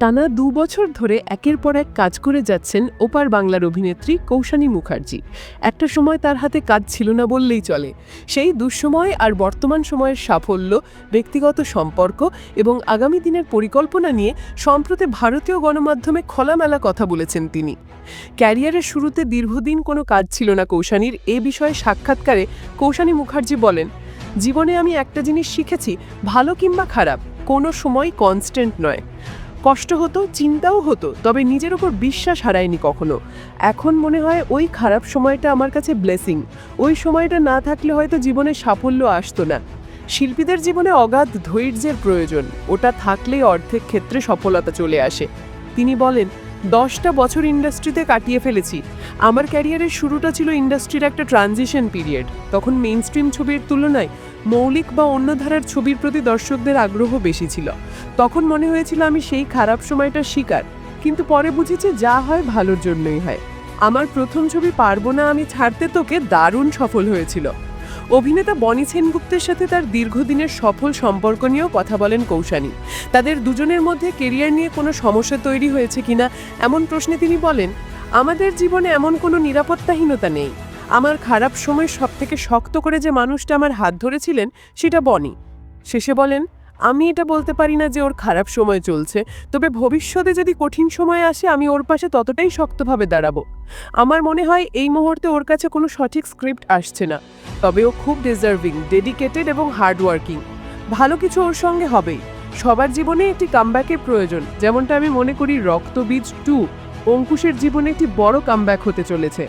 টানা দু বছর ধরে একের পর এক কাজ করে যাচ্ছেন ওপার বাংলার অভিনেত্রী কৌশানী মুখার্জি। একটা সময় তার হাতে কাজ ছিল না বললেই চলে। সেই দুঃসময় আর বর্তমান সময়ের সাফল্য, ব্যক্তিগত সম্পর্ক এবং আগামী দিনের পরিকল্পনা নিয়ে সম্প্রতি ভারতীয় গণমাধ্যমে খোলামেলা কথা বলেছেন তিনি। ক্যারিয়ারের শুরুতে দীর্ঘদিন কোনো কাজ ছিল না কৌশানীর, এ বিষয়ে সাক্ষাৎকারে কৌশানী মুখার্জি বলেন, জীবনে আমি একটা জিনিস শিখেছি, ভালো কিংবা খারাপ, কোনো সময় কনস্ট্যান্ট নয়। কষ্ট হতো, চিন্তাও হতো, তবে নিজের ওপর বিশ্বাস হারায়নি কখনো। এখন মনে হয় ওই খারাপ সময়টা আমার কাছে ব্লেসিং ওই সময়টা না থাকলে হয়তো জীবনে সাফল্য আসতো না। শিল্পীদের জীবনে অগাধ ধৈর্যের প্রয়োজন, ওটা থাকলেই অর্ধেক ক্ষেত্রে সফলতা চলে আসে। তিনি বলেন দশটা বছর ইন্ডাস্ট্রিতে কাটিয়ে ফেলেছি। আমার ক্যারিয়ারের শুরুটা ছিল ইন্ডাস্ট্রির একটা ট্রানজিশন পিরিয়ড। তখন মেইন স্ট্রিম ছবির তুলনায় মৌলিক বা অন্য ধারার ছবির প্রতি দর্শকদের আগ্রহ বেশি ছিল। তখন মনে হয়েছিল আমি সেই খারাপ সময়টা শিকার। কিন্তু পরে বুঝেছি যা হয় ভালোর জন্যই হয়। আমার প্রথম ছবি পারব না আমি ছাড়তে তোকে দারুণ সফল হয়েছিল। অভিনেতা বনি সেনগুপ্তের সাথে তার দীর্ঘদিনের সফল সম্পর্ক নিয়েও কথা বলেন কৌশানী। তাদের দুজনের মধ্যে কেরিয়ার নিয়ে কোনো সমস্যা তৈরি হয়েছে কিনা এমন প্রশ্নে তিনি বলেন, আমাদের জীবনে এমন কোনো নিরাপত্তাহীনতা নেই। আমার খারাপ সময় সব থেকে শক্ত করে যে মানুষটা আমার হাত ধরেছিলেন সেটা বনি। শেষে বলেন আমি এটা বলতে পারি না যে ওর খারাপ সময় চলছে, তবে ভবিষ্যতে যদি কঠিন সময় আসে, আমি ওর পাশে ততটাই শক্তভাবে দাঁড়াবো। আমার মনে হয় এই মুহূর্তে ওর কাছে কোনো সঠিক স্ক্রিপ্ট আসছে না, তবে ও খুব ডিজার্ভিং ডেডিকেটেড এবং হার্ডওয়ার্কিং ভালো কিছু ওর সঙ্গে হবেই। সবার জীবনে একটি কামব্যাকের প্রয়োজন, যেমনটা আমি মনে করি রক্তবীজ টু, অঙ্কুশের জীবনে একটি বড় কামব্যাক হতে চলেছে।